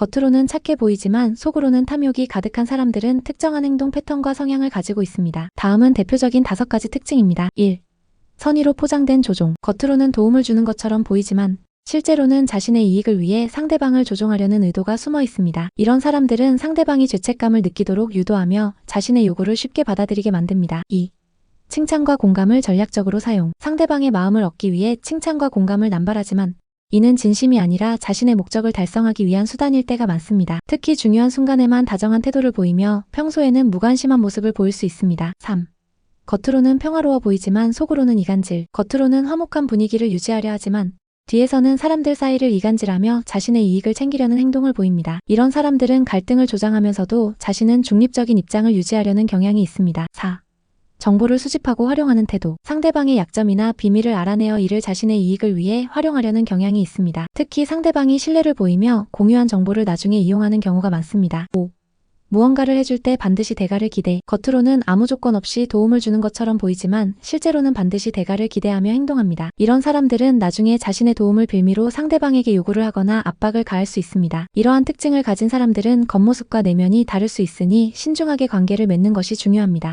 겉으로는 착해 보이지만 속으로는 탐욕이 가득한 사람들은 특정한 행동 패턴과 성향을 가지고 있습니다. 다음은 대표적인 다섯 가지 특징입니다. 1. 선의로 포장된 조종. 겉으로는 도움을 주는 것처럼 보이지만 실제로는 자신의 이익을 위해 상대방을 조종하려는 의도가 숨어 있습니다. 이런 사람들은 상대방이 죄책감을 느끼도록 유도하며 자신의 요구를 쉽게 받아들이게 만듭니다. 2. 칭찬과 공감을 전략적으로 사용. 상대방의 마음을 얻기 위해 칭찬과 공감을 남발하지만 이는 진심이 아니라 자신의 목적을 달성하기 위한 수단일 때가 많습니다. 특히 중요한 순간에만 다정한 태도를 보이며 평소에는 무관심한 모습을 보일 수 있습니다. 3. 겉으로는 평화로워 보이지만 속으로는 이간질. 겉으로는 화목한 분위기를 유지하려 하지만 뒤에서는 사람들 사이를 이간질하며 자신의 이익을 챙기려는 행동을 보입니다. 이런 사람들은 갈등을 조장하면서도 자신은 중립적인 입장을 유지하려는 경향이 있습니다. 4. 정보를 수집하고 활용하는 태도. 상대방의 약점이나 비밀을 알아내어 이를 자신의 이익을 위해 활용하려는 경향이 있습니다. 특히 상대방이 신뢰를 보이며 공유한 정보를 나중에 이용하는 경우가 많습니다. 5. 무언가를 해줄 때 반드시 대가를 기대. 겉으로는 아무 조건 없이 도움을 주는 것처럼 보이지만 실제로는 반드시 대가를 기대하며 행동합니다. 이런 사람들은 나중에 자신의 도움을 빌미로 상대방에게 요구를 하거나 압박을 가할 수 있습니다. 이러한 특징을 가진 사람들은 겉모습과 내면이 다를 수 있으니 신중하게 관계를 맺는 것이 중요합니다.